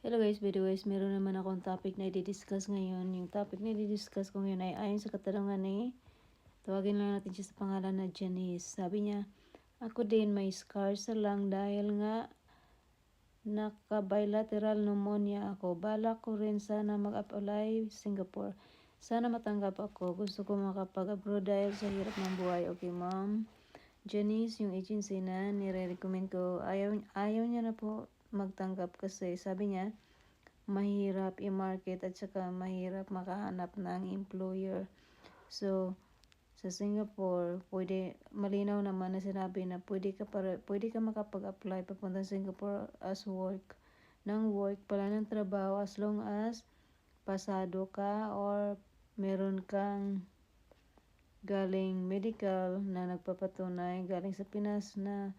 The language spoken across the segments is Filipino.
Hello guys, by the way, meron naman akong topic na i-discuss ngayon. Yung topic na i-discuss ko ngayon ay ayon sa katanungan ni, tawagin lang natin siya sa pangalan na Janice. Sabi niya, ako din may scars lang dahil nga naka-bilateral pneumonia ako. Balak ko rin sana mag-apply Singapore. Sana matanggap ako. Gusto ko makapag-abroad dahil sa hirap ng buhay. Okay, ma'am. Janice, yung agency na nire-recommend ko, ayaw, ayaw niya na po magtanggap kasi sabi niya, mahirap i-market at saka mahirap makahanap ng employer. So, sa Singapore, pwede, malinaw naman na sinabi na pwede ka, para, pwede ka makapag-apply papunta sa Singapore as work, ng work pala ng trabaho as long as pasado ka or meron kang galing medical na nagpapatunay galing sa Pinas na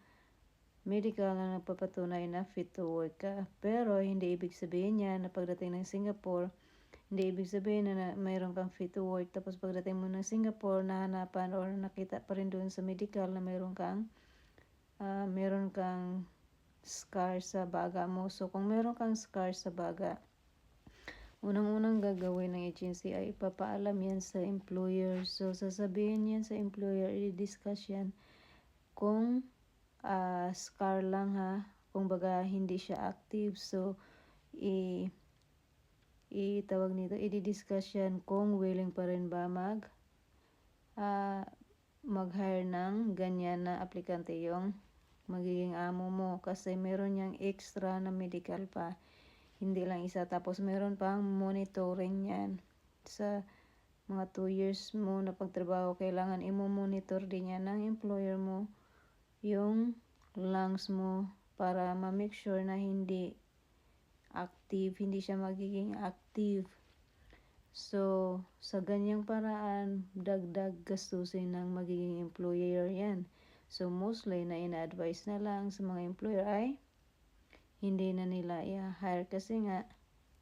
medical na nagpapatunay na fit to work ka. Pero hindi ibig sabihin niya na pagdating ng Singapore, hindi ibig sabihin na, na mayroon kang fit to work tapos pagdating mo ng Singapore nahanapan or nakita pa rin doon sa medical na mayroon kang uh, mayroon kang scar sa baga mo. So kung mayroon kang scar sa baga, unang-unang gagawin ng agency ay ipapaalam yan sa employer. So sasabihin yan sa employer, i-discuss yan kung uh, scar lang ha. Kung baga hindi siya active. So, i itawag nito, i-discuss yan kung willing pa rin ba mag uh, mag-hire ng ganyan na aplikante yung magiging amo mo kasi meron niyang extra na medical pa hindi lang isa tapos meron pang monitoring yan sa mga 2 years mo na pagtrabaho kailangan imo-monitor din yan ng employer mo yung lungs mo para ma-make sure na hindi active, hindi siya magiging active. So, sa ganyang paraan, dagdag gastusin ng magiging employer yan. So, mostly na ina-advise na lang sa mga employer ay hindi na nila i-hire kasi nga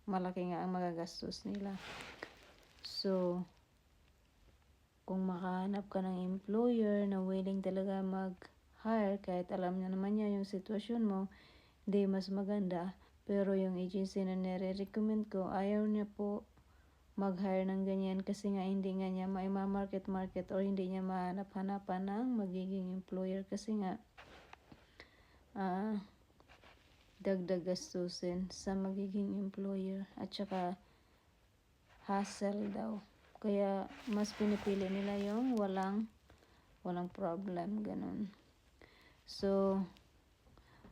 malaki nga ang magagastos nila. So, kung makahanap ka ng employer na willing talaga mag hire kahit alam niya naman niya yung sitwasyon mo, hindi mas maganda. Pero yung agency na nire-recommend ko, ayaw niya po mag-hire ng ganyan kasi nga hindi nga niya ma-market-market or hindi niya mahanap-hanapan ng magiging employer kasi nga uh, dagdag gastusin sa magiging employer at saka hassle daw. Kaya mas pinipili nila yung walang walang problem ganun. So,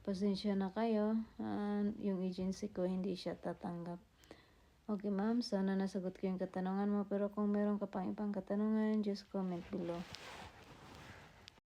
pasensya na kayo. Uh, yung agency ko, hindi siya tatanggap. Okay, ma'am. Sana nasagot ko yung katanungan mo. Pero kung meron ka pang ibang katanungan, just comment below.